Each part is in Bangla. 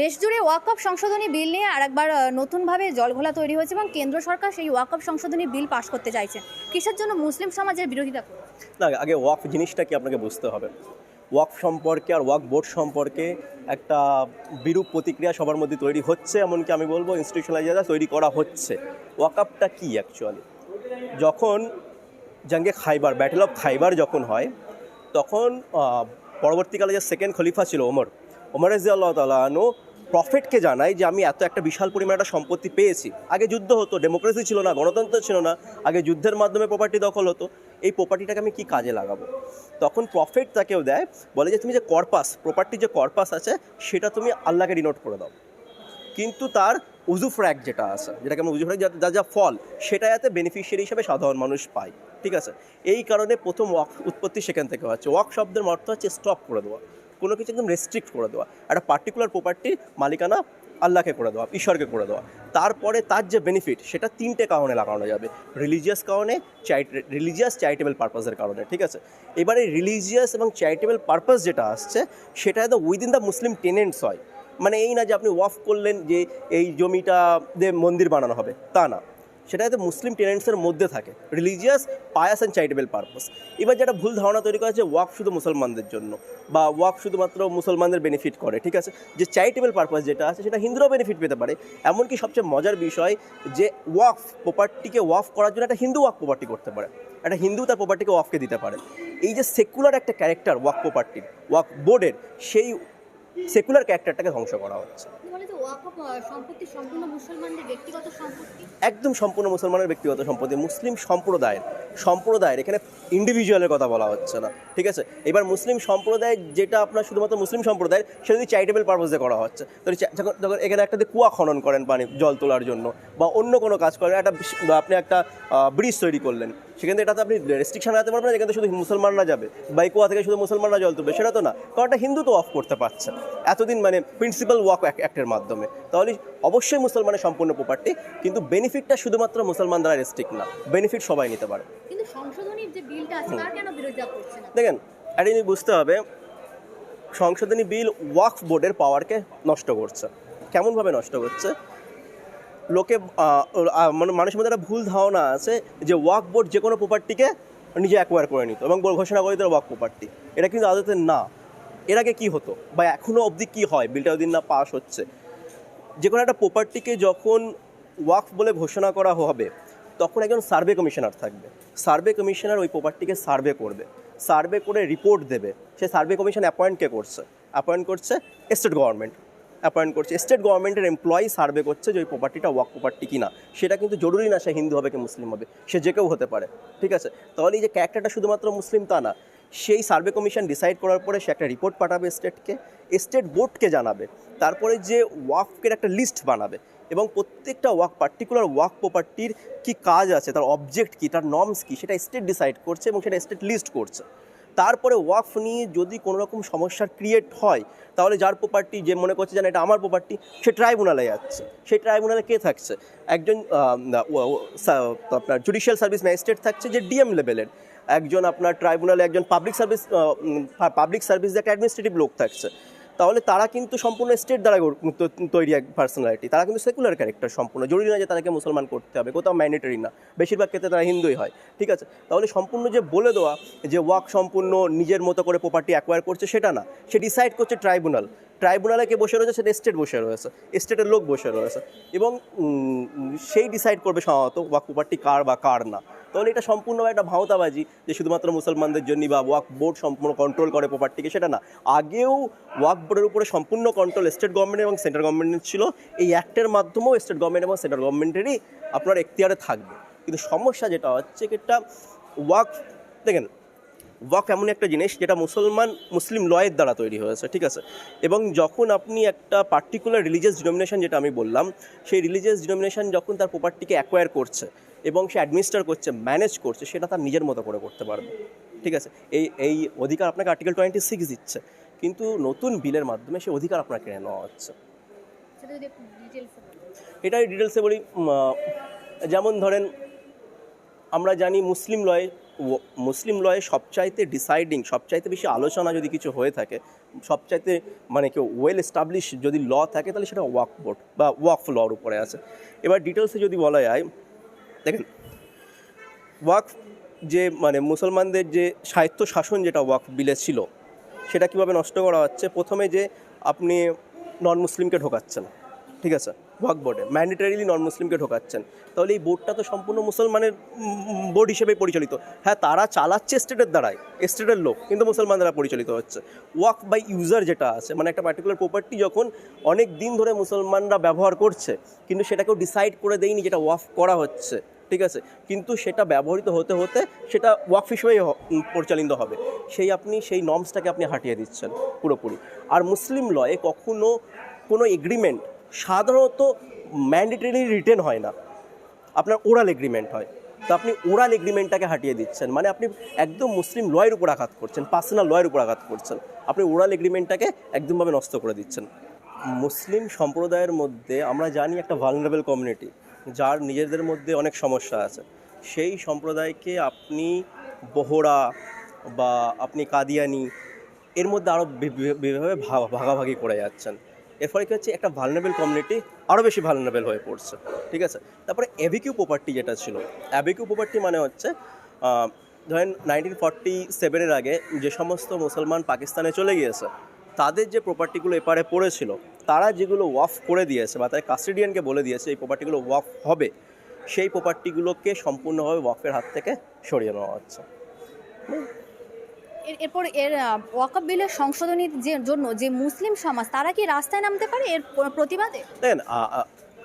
দেশজুড়ে ওয়াকফ সংশোধনী বিল নিয়ে আরেকবার নতুনভাবে জলঘোলা তৈরি হয়েছে এবং কেন্দ্র সরকার সেই ওয়াকফ সংশোধনী বিল পাশ করতে চাইছে। কিসের জন্য মুসলিম সমাজের বিরোধিতা না, আগে ওয়াকফ জিনিসটা কি আপনাকে বুঝতে হবে? ওয়াকফ সম্পর্কে আর ওয়াক বোর্ড সম্পর্কে একটা বিরূপ প্রতিক্রিয়া সবার মধ্যে তৈরি হচ্ছে, এমনকি আমি বলব ইনস্টিটিউশনালাইজার তৈরি করা হচ্ছে। ওয়াকআপটা কি অ্যাকচুয়ালি যখন জাঙ্গে খাইবার ব্যাটেল অফ খাইবার যখন হয়, তখন পরবর্তীকালে যে সেকেন্ড খলিফা ছিল ওমর ওমর রাজি আল্লাহ তালু প্রফেটকে জানায় যে, আমি এত একটা বিশাল পরিমাণ একটা সম্পত্তি পেয়েছি। আগে যুদ্ধ হতো ডেমোক্রেসি ছিল না, গণতন্ত্র ছিল না, আগে যুদ্ধের মাধ্যমে প্রপার্টি দখল হতো। এই প্রপার্টিটাকে আমি কি কাজে লাগাবো? তখন প্রফেট তাকেও দেয়, বলে যে, তুমি যে কর্পাস প্রপার্টি যে কর্পাস আছে, সেটা তুমি আল্লাহকে ডিনোট করে দাও। কিন্তু তার উজুফ্র্যাক যেটা আছে, যেটাকে আমরা উজুফ্র্যাক যা যা ফল, সেটা যাতে বেনিফিশিয়ারি হিসেবে সাধারণ মানুষ পায়। ঠিক আছে? এই কারণে প্রথম ওয়াক, উৎপত্তি সেখান থেকে হচ্ছে। ওয়াক শব্দের অর্থ হচ্ছে স্টপ করে দেওয়া। কোনো কিছু একদম রেস্ট্রিক্ট করে দেওয়া। একটা পার্টিকুলার প্রপার্টির মালিকানা আল্লাহকে করে দেওয়া, ঈশ্বরকে করে দেওয়া। তারপরে তার যে বেনিফিট সেটা তিনটে কারণে লাগানো যাবে। রিলিজিয়াস কারণে চাইট রিলিজিয়াস চ্যারিটেবল পারপাসের কারণে, ঠিক আছে? এবারে রিলিজিয়াস এবং চ্যারিটেবল পারপাস যেটা আসছে, সেটা একদম উইদিন দ্য মুসলিম টেনেন্টস হয়। মানে এই না যে আপনি ওয়াফ করলেন যে এই জমিটা দিয়ে মন্দির বানানো হবে, তা না। সেটা যাতে মুসলিম টেনেন্টসের মধ্যে থাকে religious pious and charitable purpose এবার যেটা ভুল ধারণা তৈরি করা হচ্ছে ওয়াক শুধু মুসলমানদের জন্য, বা ওয়াক শুধুমাত্র মুসলমানদের বেনিফিট করে, ঠিক আছে? যে চ্যারিটেবল পারপাস যেটা আছে, সেটা হিন্দুরাও বেনিফিট পেতে পারে। এমনকি সবচেয়ে মজার বিষয়, যে ওয়াক প্রপার্টিকে ওয়াফ করার জন্য একটা হিন্দু ওয়াক প্রপার্টি করতে পারে। একটা হিন্দু তার প্রপার্টিকে ওয়াফকে দিতে পারে। এই যে সেকুলার একটা ক্যারেক্টার ওয়াক প্রপার্টির ওয়াক বোর্ডের সেই সেকুলার ক্যারেক্টারটাকে ধ্বংস করা হচ্ছে। একদম সম্পূর্ণ মুসলমানের ব্যক্তিগত সম্পত্তি, মুসলিম সম্প্রদায়ের সম্প্রদায়ের, এখানে ইন্ডিভিজুয়ালের কথা বলা হচ্ছে না, ঠিক আছে? এবার মুসলিম সম্প্রদায় যেটা আপনার শুধুমাত্র মুসলিম সম্প্রদায়ের, সেটা যদি চ্যারিটেবল পারপাসে করা হচ্ছে যখন যখন এখানে একটা কুয়া খনন করেন পানি, জল তোলার জন্য, বা অন্য কোনো কাজ করেন, একটা আপনি একটা ব্রিজ তৈরি করলেন সেখান থেকে এটাতে আপনি রেস্ট্রিকশন আনতে পারবেন না যেখানে শুধু মুসলমানরা যাবে। বা কুয়া থেকে শুধু মুসলমানরা জল তুলবে সেটা তো না। কারণ একটা হিন্দু তো অফ করতে পারছে। এতদিন মানে প্রিন্সিপাল ওয়াক অ্যাক্টের মাধ্যমে। তাহলে অবশ্যই মুসলমানের সম্পূর্ণ প্রপার্টি কিন্তু বেনিফিটটা শুধুমাত্র মুসলমান দ্বারা রেস্ট্রিক্ট না। বেনিফিট সবাই নিতে পারে। কিন্তু সংশোধনীর যে বিলটা আছে তার কেন বিরোধিতা করছে না? দেখেন একটা জিনিস বুঝতে হবে সংশোধনী বিল ওয়াকফ বোর্ডের পাওয়ারকে নষ্ট করছে। কেমনভাবে নষ্ট করছে? লোকে মানে মানুষের মধ্যে একটা ভুল ধারণা আছে যে ওয়াক বোর্ড যে কোনো প্রপার্টিকে নিজে অ্যাকোয়ার করে নিত এবং ঘোষণা করে দিত ওয়াক প্রপার্টি এটা কিন্তু আদতে না। এর আগে কী হতো? বা এখনও অবধি কী হয়? বিলটা ওদিন না পাস হচ্ছে। যে কোনো একটা প্রপার্টিকে যখন ওয়াক বলে ঘোষণা করা হবে, তখন একজন সার্ভে কমিশনার থাকবে। সার্ভে কমিশনার ওই প্রপার্টিকে সার্ভে করবে। সার্ভে করে রিপোর্ট দেবে। সে সার্ভে কমিশন অ্যাপয়েন্ট কে করছে। অ্যাপয়েন্ট করছে স্টেট গভর্নমেন্ট অ্যাপয়েন্ট করছে। স্টেট গভর্নমেন্টের এমপ্লয়ি সার্ভে করছে যে ওই প্রপার্টিটা ওয়াক প্রপার্টি কিনা। সেটা কিন্তু জরুরি না সে হিন্দু হবে কি মুসলিম হবে। সে যে কেউ হতে পারে। ঠিক আছে? তাহলে এই যে ক্যারেক্টারটা শুধুমাত্র মুসলিম তা না, সেই সার্ভে কমিশন ডিসাইড করার পরে সে একটা রিপোর্ট পাঠাবে স্টেটকে স্টেট বোর্ডকে জানাবে। তারপরে যে ওয়াকফের একটা লিস্ট বানাবে। এবং প্রত্যেকটা ওয়াক পার্টিকুলার ওয়াক প্রপার্টির কি কাজ আছে, তার অবজেক্ট কি, তার নর্মস কি, সেটা স্টেট ডিসাইড করছে এবং সেটা স্টেট লিস্ট করছে। তারপরে ওয়াকফ নিয়ে যদি কোনো রকম সমস্যার ক্রিয়েট হয়, তাহলে যার প্রপার্টি যে মনে করছে যেন এটা আমার প্রপার্টি সে ট্রাইব্যুনালে যাচ্ছে। সেই ট্রাইব্যুনালে কে থাকছে? একজন আপনার জুডিশিয়াল সার্ভিস ম্যাজিস্ট্রেট থাকছে যে ডিএম লেভেলের একজন আপনার ট্রাইব্যুনালে একজন পাবলিক সার্ভিস পাবলিক সার্ভিস একটা অ্যাডমিনিস্ট্রেটিভ লোক থাকছে। তাহলে তারা কিন্তু সম্পূর্ণ স্টেট দ্বারা তৈরি এক পার্সোনালিটি তারা কিন্তু সেকুলার ক্যারেক্টার সম্পূর্ণ। জরুরি না যে তাদেরকে মুসলমান করতে হবে, কোথাও ম্যান্ডেটরি না। বেশিরভাগ ক্ষেত্রে তারা হিন্দুই হয়, ঠিক আছে? তাহলে সম্পূর্ণ যে বলে দেওয়া, যে ওয়াক সম্পূর্ণ নিজের মতো করে প্রপার্টি অ্যাকোয়ার করছে, সেটা না। সে ডিসাইড করছে ট্রাইব্যুনাল ট্রাইব্যুনালে কে বসে রয়েছে? সেটা স্টেট বসে রয়েছে। স্টেটের লোক বসে রয়েছে। এবং সেই ডিসাইড করবে সম্ভবত ওয়াক প্রপার্টি কার বা কার না। তাহলে এটা সম্পূর্ণ একটা ভাওতাবাজি যে শুধুমাত্র মুসলমানদের জন্য বা ওয়াক বোর্ড সম্পূর্ণ কন্ট্রোল করে প্রপার্টিকে সেটা না। আগেও ওয়াক বোর্ডের উপরে সম্পূর্ণ কন্ট্রোল স্টেট গভর্নমেন্ট এবং সেন্ট্রাল গভর্নমেন্টের ছিল। এই অ্যাক্টের মাধ্যমেও স্টেট গভর্নমেন্ট এবং সেন্ট্রাল গভর্নমেন্টেরই আপনার এখতিয়ারে থাকবে। কিন্তু সমস্যা যেটা হচ্ছে এটা ওয়াক, দেখেন, ওয়াক এমন একটা জিনিস যেটা মুসলমান মুসলিম লয়ের দ্বারা তৈরি হয়েছে, ঠিক আছে? এবং যখন আপনি একটা পার্টিকুলার রিলিজিয়াস ডিনোমিনেশন যেটা আমি বললাম, সেই রিলিজিয়াস ডিনোমিনেশন যখন তার প্রপার্টিকে অ্যাকোয়ার করছে এবং সে অ্যাডমিনিস্টার করছে ম্যানেজ করছে সেটা তার নিজের মতো করে করতে পারবে। ঠিক আছে? এই এই অধিকার আপনাকে আর্টিকেল টোয়েন্টি সিক্স দিচ্ছে কিন্তু নতুন বিলের মাধ্যমে সে অধিকার আপনাকে কেড়ে নেওয়া হচ্ছে এটাই ডিটেলসে বলি যেমন ধরেন আমরা জানি মুসলিম লয়ে মুসলিম লয়ে সবচাইতে ডিসাইডিং সবচাইতে বেশি আলোচনা যদি কিছু হয়ে থাকে সবচাইতে মানে কেউ ওয়েল এস্টাবলিশ যদি ল থাকে তাহলে সেটা ওয়াক বোর্ড বা ওয়াকফ লর উপরে আছে। এবার ডিটেলসে যদি বলা যায় দেখেন, ওয়াকফ যে মানে মুসলমানদের যে সাহিত্য শাসন যেটা ওয়াকফ বিলে ছিল, সেটা কীভাবে নষ্ট করা হচ্ছে? প্রথমে যে আপনি নন মুসলিমকে ঢোকাচ্ছেন, ঠিক আছে? ওয়াক বোর্ডে ম্যান্ডেটারিলি নন মুসলিমকে ঢোকাচ্ছেন। তাহলে এই বোর্ডটা তো সম্পূর্ণ মুসলমানের বোর্ড হিসেবে পরিচালিত। হ্যাঁ তারা চালাচ্ছে স্টেটের দ্বারাই, স্টেটের লোক, কিন্তু মুসলমান দ্বারা পরিচালিত হচ্ছে। ওয়াক বাই ইউজার যেটা আছে মানে একটা পার্টিকুলার প্রপার্টি যখন অনেক দিন ধরে মুসলমানরা ব্যবহার করছে, কিন্তু সেটাকেও ডিসাইড করে দেয়নি যেটা ওয়াফ করা হচ্ছে, ঠিক আছে? কিন্তু সেটা ব্যবহৃত হতে হতে সেটা ওয়াক হিসেবেই পরিচালিত হবে। সেই আপনি, সেই নর্মসটাকে আপনি হাঁটিয়ে দিচ্ছেন, পুরোপুরি। আর মুসলিম লয়ে কখনো কোনো এগ্রিমেন্ট সাধারণত ম্যান্ডেটরি রিটেন হয় না। আপনার ওরাল এগ্রিমেন্ট হয়। তো আপনি ওরাল এগ্রিমেন্টটাকে হাঁটিয়ে দিচ্ছেন। মানে আপনি একদম মুসলিম লয়ের উপর আঘাত করছেন পার্সোনাল লয়ের উপর আঘাত করছেন। আপনি ওরাল এগ্রিমেন্টটাকে একদমভাবে নষ্ট করে দিচ্ছেন। মুসলিম সম্প্রদায়ের মধ্যে আমরা জানি একটা ভালনারেবল কমিউনিটি যার নিজেদের মধ্যে অনেক সমস্যা আছে। সেই সম্প্রদায়কে আপনি বহরা বা আপনি কাদিয়ানি, এর মধ্যে আরও বিভিন্নভাবে ভাগাভাগি করে যাচ্ছেন। এর ফলে কী হচ্ছে, একটা ভালনারেবল কমিউনিটি আরও বেশি ভালনারেবল হয়ে পড়ছে, ঠিক আছে? তারপরে অ্যাভিকিউ প্রপার্টি যেটা ছিল অ্যাভিকিউ প্রপার্টি মানে হচ্ছে ধরেন নাইনটিন ফর্টি সেভেনের আগে যে সমস্ত মুসলমান পাকিস্তানে চলে গিয়েছে, তাদের যে প্রপার্টিগুলো এপারে পড়েছিল, তারা যেগুলো ওয়াফ করে দিয়েছে বা তাদের কাস্টেডিয়ানকে বলে দিয়েছে এই প্রপার্টিগুলো ওয়াফ হবে, সেই প্রপার্টিগুলোকে সম্পূর্ণভাবে ওয়াফের হাত থেকে সরিয়ে নেওয়া হচ্ছে। এরপর এর ওয়াকফ বিলের সংশোধনীর জন্য যে মুসলিম সমাজ, তারা কি রাস্তায় নামতে পারে এর প্রতিবাদে? প্রতিবাদে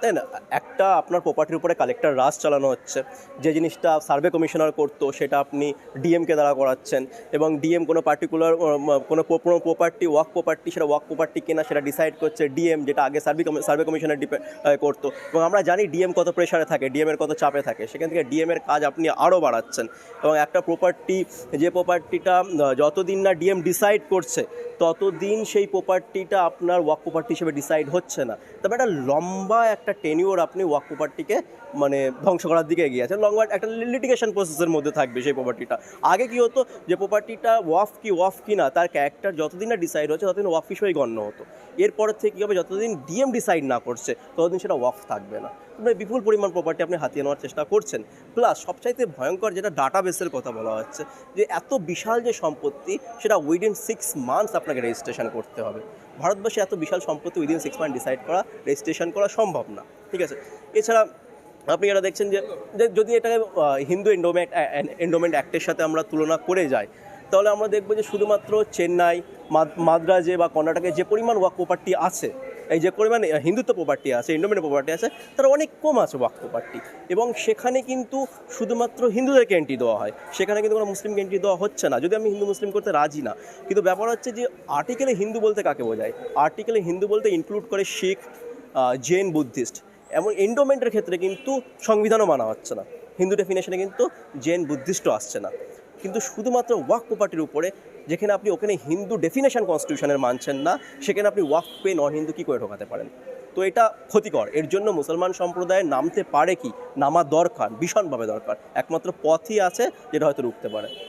দেন না, একটা আপনার প্রপার্টির উপরে কালেক্টর রাজ চালানো হচ্ছে। যে জিনিসটা সার্ভে কমিশনার করতো, সেটা আপনি ডিএমকে দ্বারা করাচ্ছেন এবং ডিএম কোনো পার্টিকুলার কোনো প্রপার্টি ওয়াক প্রপার্টি সেটা ওয়াক প্রপার্টি কিনা সেটা ডিসাইড করছে ডিএম যেটা আগে সার্ভে সার্ভে কমিশনার ডিপে করতো। এবং আমরা জানি ডিএম কত প্রেশারে থাকে ডিএম এর কত চাপে থাকে। সেখান থেকে ডিএমের কাজ আপনি আরও বাড়াচ্ছেন। এবং একটা প্রপার্টি যে প্রপার্টিটা যতদিন না ডিএম ডিসাইড করছে, ততদিন সেই প্রপার্টিটা আপনার ওয়াক প্রপার্টি হিসেবে ডিসাইড হচ্ছে না। তবে একটা লম্বা একটা টেনিওর আপনি ওয়াক প্রপার্টিকে মানে ধ্বংস করার দিকে এগিয়ে আছেন। লম্বা একটা লিটিগেশন প্রসেসের মধ্যে থাকবে সেই প্রপার্টিটা আগে কি হতো যে প্রপার্টিটা ওয়াফ কি ওয়াফ কি না তার ক্যারেক্টার যতদিন না ডিসাইড হচ্ছে ততদিন ওয়াফ হিসেবেই গণ্য হতো। এরপর থেকে কী হবে? যতদিন ডিএম ডিসাইড না করছে, ততদিন সেটা ওয়াফ থাকবে না। আপনি বিপুল পরিমাণ প্রপার্টি আপনি হাতিয়ে নেওয়ার চেষ্টা করছেন। প্লাস সবচাইতে ভয়ঙ্কর যেটা ডাটাবেসের কথা বলা হচ্ছে, যে এত বিশাল যে সম্পত্তি, সেটা উইদিন সিক্স মান্থস আপনাকে রেজিস্ট্রেশন করতে হবে। ভারতবর্ষে এত বিশাল সম্পত্তি উইদিন সিক্স মান্থ ডিসাইড করা রেজিস্ট্রেশন করা সম্ভব না। ঠিক আছে? এছাড়া আপনি এটা দেখছেন যে যদি এটাকে হিন্দু এন্ডোমেন্ট এন্ডোমেন্ট অ্যাক্টের সাথে আমরা তুলনা করে যাই, তাহলে আমরা দেখব যে শুধুমাত্র চেন্নাই মাদ্রাজে বা কর্ণাটকে যে পরিমাণ ওয়াক প্রপার্টি আছে এই যে পরিমাণ হিন্দুত্ব প্রপার্টি আছে ইন্ডোমেন্ট প্রপার্টি আছে, তার অনেক কম আছে ওয়াক প্রপার্টি এবং সেখানে কিন্তু শুধুমাত্র হিন্দুদেরকে এন্ট্রি দেওয়া হয়। সেখানে কিন্তু কোনো মুসলিমকে এন্ট্রি দেওয়া হচ্ছে না। যদি আমি হিন্দু মুসলিম করতে রাজি না, কিন্তু ব্যাপার হচ্ছে যে আর্টিকেলে হিন্দু বলতে কাকে বোঝায়? আর্টিকেলে হিন্দু বলতে ইনক্লুড করে শিখ জৈন, বুদ্ধিস্ট। এমন এন্ডোমেন্টের ক্ষেত্রে কিন্তু সংবিধানও মানা হচ্ছে না। হিন্দু ডেফিনেশনে কিন্তু জৈন, বুদ্ধিস্টও আসছে না। কিন্তু শুধুমাত্র ওয়াক প্রপার্টির উপরে, যেখানে আপনি ওখানে হিন্দু ডেফিনেশন কনস্টিটিউশনের মানছেন না, সেখানে আপনি ওয়াক পে নন হিন্দু কী করে ঢোকাতে পারেন? তো এটা ক্ষতিকর। এর জন্য মুসলমান সম্প্রদায় নামতে পারে কি? নামা দরকার, ভীষণভাবে দরকার। একমাত্র পথই আছে যেটা হয়তো রুখতে পারে।